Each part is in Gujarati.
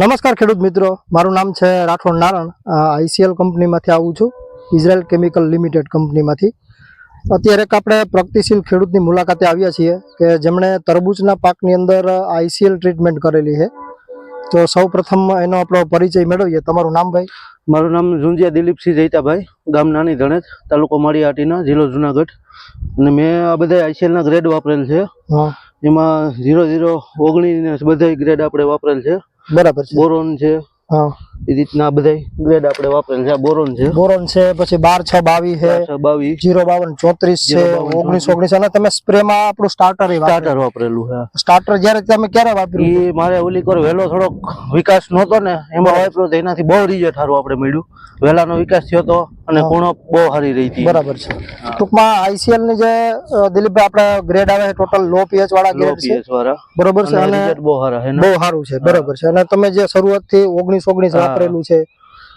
નમસ્કાર ખેડૂત મિત્રો મારું નામ છે રાઠોડ નારણ આઈસીએલ કંપનીમાંથી આવું છું ઇઝરાયલ કેમિકલ લિમિટેડ કંપનીમાંથી. અત્યારે એક આપણે પ્રગતિશીલ ખેડૂતની મુલાકાતે આવ્યા છીએ કે જેમણે તરબૂચના પાકની અંદર આઈસીએલ ટ્રીટમેન્ટ કરેલી છે. તો સૌ પ્રથમ એનો આપણો પરિચય મેળવીએ. તમારું નામ ભાઈ? મારું નામ ઝુંઝિયા દિલીપસિંહ જૈતાભાઈ ગામ નાની ધણેજ તાલુકો માળીયાટીના જિલ્લો જુનાગઢ. અને મેં આ બધા આઈસીએલના ગ્રેડ વાપરેલ છે. એમાં ઝીરો ઝીરો ઓગણીસ બધા ગ્રેડ આપણે વાપરેલ છે. બરાબર છે. બોરોન છે. હા. એ રીતના બધા ગ્રેડ આપણે વાપરેલ છે. બોરોન છે. બોરોન છે પછી બાર છ બાવીસ છે. બાવીસ. જીરો બાવન ચોત્રીસ છે. ઓગણીસ ઓગણીસ. અને તમે સ્પ્રેમાં આપણું સ્ટાર્ટર સ્ટાર્ટર વાપરેલું છે સ્ટાર્ટર જ્યારે તમે ક્યારે વાપર્યું? એ મારે ઓલી કોર વહેલો થોડોક વિકાસ નહોતો ને એમાં વાપર્યો તો એનાથી બહુ રિઝલ્ટ સારું આપણે મળ્યું. વહેલાનો વિકાસ થયો તો અને ગુણો બહુ સારી રહી હતી. બરાબર છે. ટૂંકમાં આઈસીએલની જે દિલીપભાઈ આપણે ગ્રેડ આવે ટોટલ લો પીએચ વાળા ગ્રેડ છે. બરોબર છે અને બહુ સારા બહુ સારું છે. બરાબર છે. અને તમે જે શરૂઆતથી ઓગણીસ ઓગણીસ વાપરેલું છે.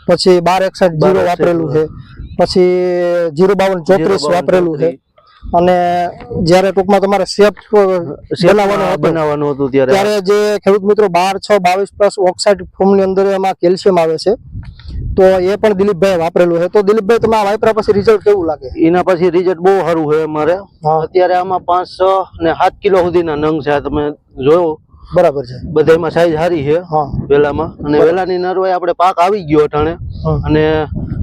પછી બાર એકસઠ જીરો વાપરેલું છે. પછી જીરો બાવન ચોત્રીસ વાપરેલું છે. અને જ્યારે ટૂંકમાં તમારે સેફ બનાવવાનું બનાવવાનું હતું ત્યારે. ત્યારે જે ખેડૂત મિત્રો બાર છ બાવીસ પ્લસ ઓક્સાઇડ ફોર્મની અંદર એમાં કેલ્શિયમ આવે છે. તો એ પણ દિલીપભાઈ વાપરેલું છે. તો દિલીપભાઈ તમે આ વાપર્યા પછી રિઝલ્ટ કેવું લાગે? એના પછી રિઝલ્ટ બહુ સારું છે અમારે. અત્યારે આમાં પાંચ છ ને સાત કિલો સુધીના નંગ છે. તમે જોયો? બરાબર છે. બધામાં સાઈઝ સારી છે હા. વેલામાં. અને વેલાની નરવાઈ આપણે પાક આવી ગયો અટાણે. અને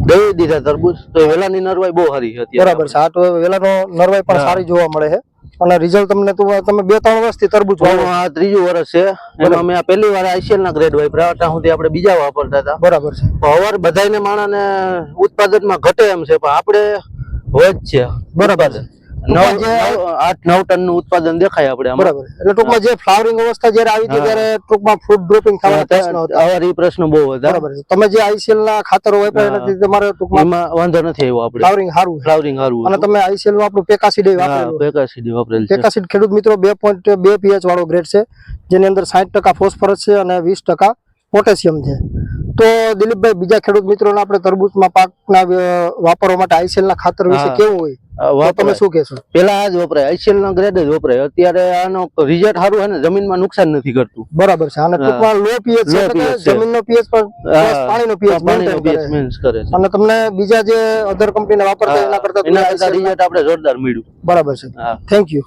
દઈ દીધા તરબૂચ. તો વેલાની નરવાઈ બહુ સારી છે બરાબર છે. આ તો વેલાનો નરવાઈ પણ સારી જોવા મળે છે. અને રિઝલ્ટ તમને તો તમે બે ત્રણ વર્ષથી તરબૂચ આ ત્રીજું વર્ષ છે. એમાં અમે આ પહેલી વાર આઈસીએલ ના ગ્રેડ વાપર્યા. અત્યાર સુધી આપણે બીજા વાપરતા હતા. બરાબર છે. હવાર બધાને માણાને ઉત્પાદનમાં ઘટે એમ છે. પણ આપણે હોય જ છે. બરાબર છે. નવ આઠ નવ ટનનું ઉત્પાદન દેખાય આપણે બરાબર. એટલે ટૂંકમાં જે ફ્લાવરિંગ અવસ્થા જ્યારે આવી હતી ત્યારે ટૂંકમાં ફ્રૂટ ડ્રોપિંગ થવાના પ્રશ્નો હતા. આવા એ પ્રશ્ન બહુ હતા. બરાબર તમે જે આઈસીએલ ના ખાતરો વાપર્યા. નથી તમારે ટૂંકમાં વાંધો નથી આવ્યો આપણે. ફ્લાવરિંગ સારું ફ્લાવરિંગ સારું અને તમે આઈસીએલનું આપણું પેકાસીડ વાપરેલું પેકાસીડી વાપરેલ પેકાસીડ ખેડૂત મિત્રો બે પોઈન્ટ બે પીએચ વાળો ગ્રેડ છે જેની અંદર સાઠ ટકા ફોસ્ફરસ છે અને વીસ ટકા પોટેશિયમ છે. તો દિલીપભાઈ બીજા ખેડૂત મિત્રોને આપણે તરબૂચમાં પાકના ના વાપરવા માટે આઈસીએલ ના ખાતર વિશે કેવું હોય? તમે શું કહેશો? પેલા આ જ વપરાય. આઈસેલ નો ગ્રેડ જ વપરાય. અત્યારે આનો રિઝલ્ટ સારું હોય ને જમીનમાં નુકસાન નથી કરતું. બરાબર છે. અને ટૂંકમાં લો પીએચ. જમીનનો પીએચ પણ પાણી પાણીનો પીએચ પાણીનો મેન્સ કરે. છે. અને તમને બીજા જે અધર કંપનીને વાપરતા એના કરતા એના કરતા રિઝલ્ટ આપણે જોરદાર મળ્યું. બરાબર છે. Thank you